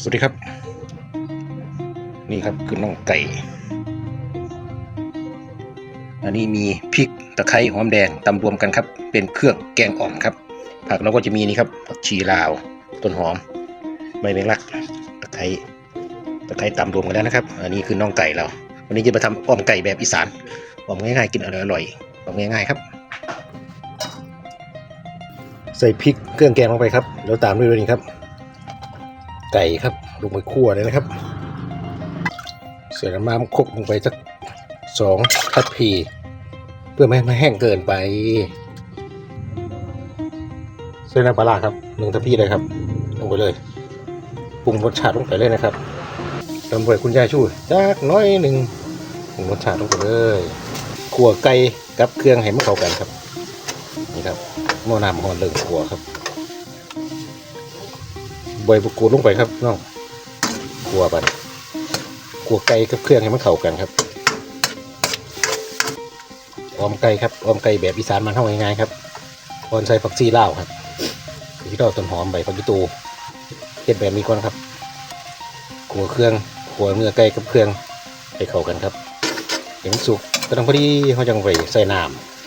สวัสดีครับ นี่ครับคือน่องไก่ อันนี้มีพริกตะไคร้หอมแดงตำรวมกันครับ เป็นเครื่องแกงอ่อมครับ ผักเราก็จะมีนี่ครับผักชีลาว ต้นหอม ใบแมงลักตะไคร้ตะไคร้ตำรวมกันแล้วนะครับ อันนี้คือน่องไก่เรา วันนี้จะมาทำอ่อมไก่แบบอีสานอ่อมง่ายๆกินอร่อยๆอ่อมง่ายๆครับใส่พริกเครื่องแกงลงไปครับ แล้วตามด้วยนี่ครับ ไก่ครับ ลงไปคั่วเลยนะครับ เสร็จแล้วน้ำคลุกลงไปสักสองทัพพี เพื่อไม่ให้มันแห้งเกินไป เส้นน้ำปลาครับหนึ่งทัพพีเลยครับ ลงไปเลยปรุงรสชาติลงไปเลยนะครับตำรวจคุณยายช่วยจักน้อยหนึ่งปรุงรสชาติลงไปเลยขั่วไก่กับเครื่องให้มันเข้ากันครับ นี่ครับหม้อน้ำหอนเลิงขั่วครับ ใบมะกรูดลงไปครับน้องขัวบันขัวไก่กับเครื่องให้มันเข้ากันครับออมไก่ครับออมไก่แบบอีสานมันเท่าง่ายๆครับออนใส่ผักชีลาวครับที่เราต้นหอมใบผักกีตูเฮ็ดแบบนี้ก่อนครับขัวเครื่องขัวเนื้อไก่กับเครื่องให้เข้ากันครับเห็นมันสุกก็ต้องพอดีเขาจังไวใส่น้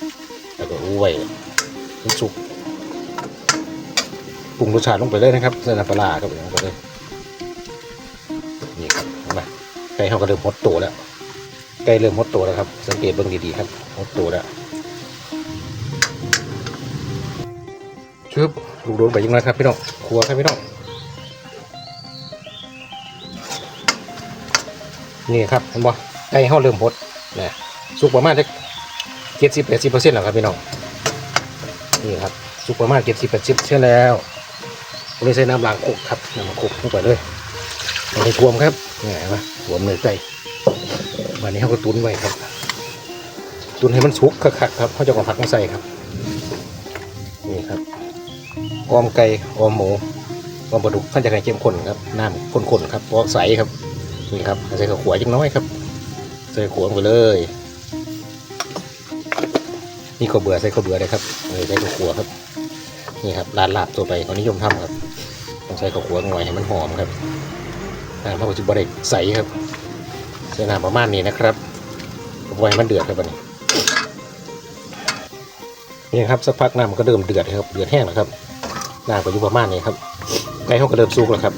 ำแล้วก็อู้ไว้ให้มันสุก ปรุงรสชาติลงไปเลยนะครับเส้นน้ำปลาครับลงไปเลยนี่ครับเห็นไหมไก่เขาก็เริ่มหดตัวแล้วไก่เริ่มหดตัวแล้วครับ สังเกตเบื้องดีๆครับหดตัวแล้วชึบลูกโดนไปยังไงครับพี่น้องครัวครับพี่น้องนี่ครับเห็นบ่ไก่เขาเริ่มหดนะสุกประมาณสักเจ็ดสิบแปดสิบเปอร์เซ็นต์แล้วครับพี่น้องนี่ครับสุกประมาณเจ็ดสิบแปดสิบเช่นแล้ว ผมเลยใส่น้ำล้างคุกครับน้ำคุกลงไปเลยเอาไปทวมครับนี่เห็นไหมทวมเนื้อไก่วันนี้เขาก็ตุนไว้ครับ ตุนให้มันสุกคักๆครับเขาจะเอาผักมาใส่ครับนี่ครับออมไก่ออมหมูออมปลาดุกท่านจะให้เข้มข้นครับน้ำข้นๆครับออกใสครับนี่ครับใส่ข้าวขวจังน้อยครับ ใส่ขัวงไปเลยนี่ข้าวเบื่อใส่ข้าวเบื่อเลยครับใส่ข้าวขัวครับนี่ครับร้านลาบตัวไปเขานิยมทำครับ ใส่ข้าวขัวหน่อยให้มันหอมครับน้ำพระพุทธบริใสครับใส่น้ำประมาณนี้นะครับไว้ให้มันเดือดครับอันนี้นี่ครับสักพักน้ำมันก็เริ่มเดือดครับเดือดแห้งแล้วครับน้ำก็อยู่ประมาณนี้ครับไก่เขาก็เริ่มสุกแล้วครับ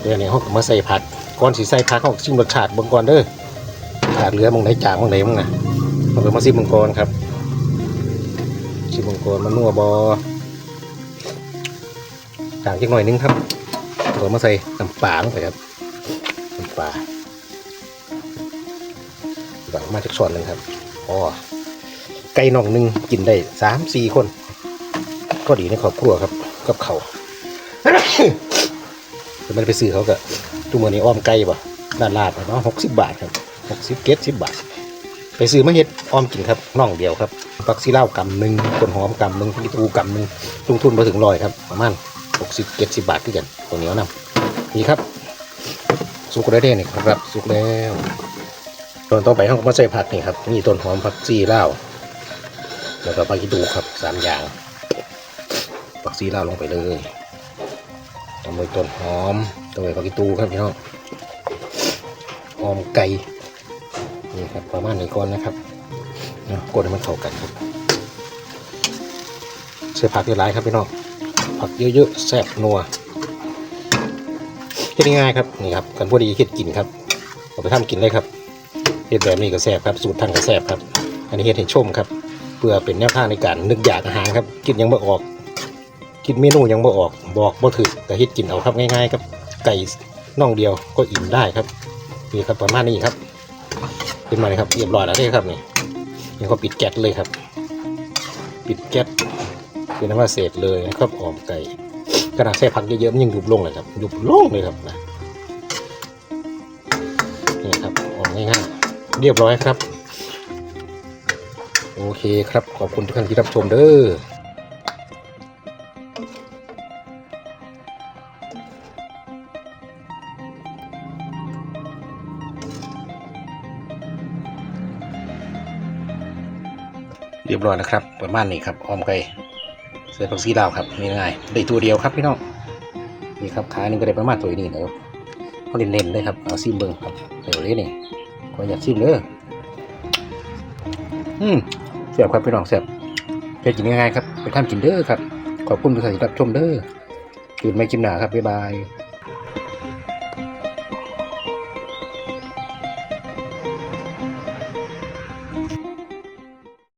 เดี๋ยวนี้เขาก็มาใส่ผักก่อนสีใส่ผักเขาชิมรสชาติบางก่อนเด้อขาดเหลือมองไหนจางมองไหนมั้งนะเขาก็มาซิมบางก่อนครับชิมงกรมันนัวบอางจักหน่อยนึงครับเรามาใส่น้ำปลาลงไปครับน้ำปลาหลังมาจากช้อนหนึ่งครับอ๋อไก่น่องหนึ่งกินได้สามสี่คน ก็ดีในครอบครัวครับ กับเขาจะไม่ได้ไปซื้อเขาก็ทุกมือนี้อ้อมไก่ป่ะด้านลาดเนาะหกสิบบาทครับหกสิบเก็ดสิบบาท ไปซื้อมาเห็ดอ้อมกินครับน่องเดียวครับปักซีเล่ากำหนึ่งต้นหอมกำหนึ่งพี่ตูกำหนึ่งลงทุนมาถึงร้อยครับประมาณ หกสิบเจ็ดสิบบาทขึ้นกันตัวเหนียวนำนี่ครับ สุกได้วเด้นี่ครับสุกแล้วตอนต่อไปเราก็มาใส่ผักนี่ครับนี่ต้นหอมผักซีเล่าแล้วก็ผักกีตูครับสามอย่างผักซีเล่าลงไปเลยตามด้วยต้นหอมตามด้วยผักกีตูครับพี่น้องหอมไก่นี่ครับประมาณนี้ก่อนนะครับเนาะกดให้มันเข้ากันครับใส่ผักเยอะหลายครับพี่น้อง ผักเยอะๆแซ่บนัวเฮ็ดง่ายๆครับนี่ครับกันพอดีเฮ็ดกินครับเอาไปทำกินเลยครับเฮ็ดแบบนี้ก็แซ่บครับสูตรทางก็แซ่บครับ อันนี้เฮ็ดให้ชมครับ เพื่อเป็นแนวทางในการนึกอยากอาหารครับกินยังบ่ออกกินเมนูยังบ่ออก บอกบ่ถึกแต่เฮ็ดกินเอาครับง่ายๆครับไก่น่องเดียวก็อิ่มได้ครับนี่ครับประมาณนี้ครับขึ้นมาเลยครับเรียบร้อยแล้วเด้ครับนี่นี่ก็ปิดแก๊สเลยครับ ปิดแก๊ส คือน้ำมันเศษเลยนะครับออมไก่ขนาดใส่ผักเยอะๆมันยังยุบลงเลยครับยุบลงเลยครับนะนี่ครับออมง่ายๆเรียบร้อยครับ โอเคครับขอบคุณทุกท่านที่รับชมเด้อเรียบร้อยนะครับ ประมาณนี้ครับออมไก่ ใส่ผักซีลาวครับนี่ง่ายได้ตัวเดียวครับพี่น้องนี่ครับขาหนึงก็ได้ประมาณตัวนี้นะครับเขาเน้นๆเลยครับเอาซิมเบิ้งครับเดี๋ยวเลยนี่ขออยากซิมเด้ออืมแซ่บครับพี่น้องแซ่บแค่กินง่ายๆครับไปทำกินเด้อครับขอบคุณทุกท่านที่รับชมเด้อกินไม่กินหนาครับบ๊ายบาย